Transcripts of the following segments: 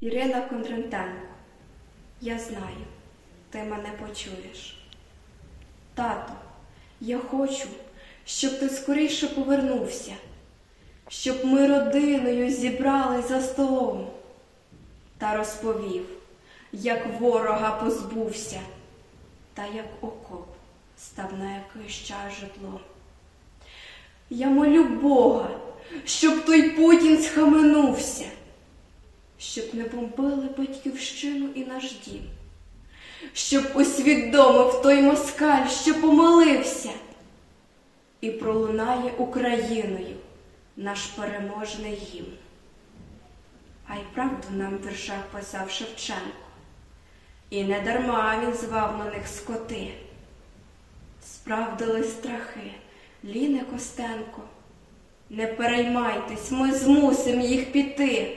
Ірина Кондрентенко, я знаю, ти мене почуєш. Тато, я хочу, щоб ти скоріше повернувся, щоб ми родиною зібрались за столом та розповів, як ворога позбувся, та як окоп став на якийсь час житлом. Я молю Бога, щоб той Путін схаменувся, бомбили батьківщину і наш дім, щоб усвідомив той москаль, що помилився, і пролунає Україною наш переможний гімн. А й правду нам в віршах писав Шевченко, і не дарма він звав на них скоти. Справдили страхи, Ліне Костенко. Не переймайтесь, ми змусимо їх піти.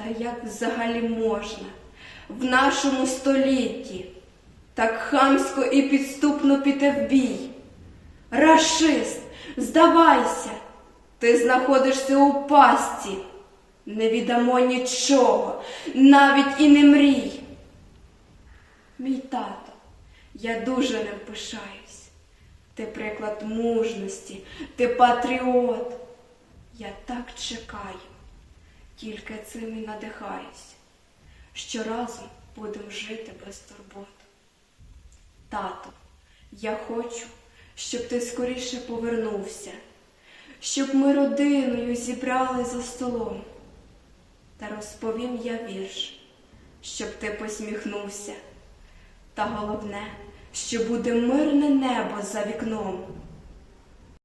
Та як взагалі можна в нашому столітті так хамсько і підступно піти в бій? Рашист, здавайся, ти знаходишся у пастці. Не віддамо нічого, навіть і не мрій. Мій тато, я дуже ним пишаюсь. Ти приклад мужності, ти патріот. Я так чекаю, тільки цим і надихаюсь, що разом будемо жити без турбот. Тато, я хочу, щоб ти скоріше повернувся, щоб ми родиною зібрали за столом. Та розповім я вірш, щоб ти посміхнувся. Та головне, що буде мирне небо за вікном.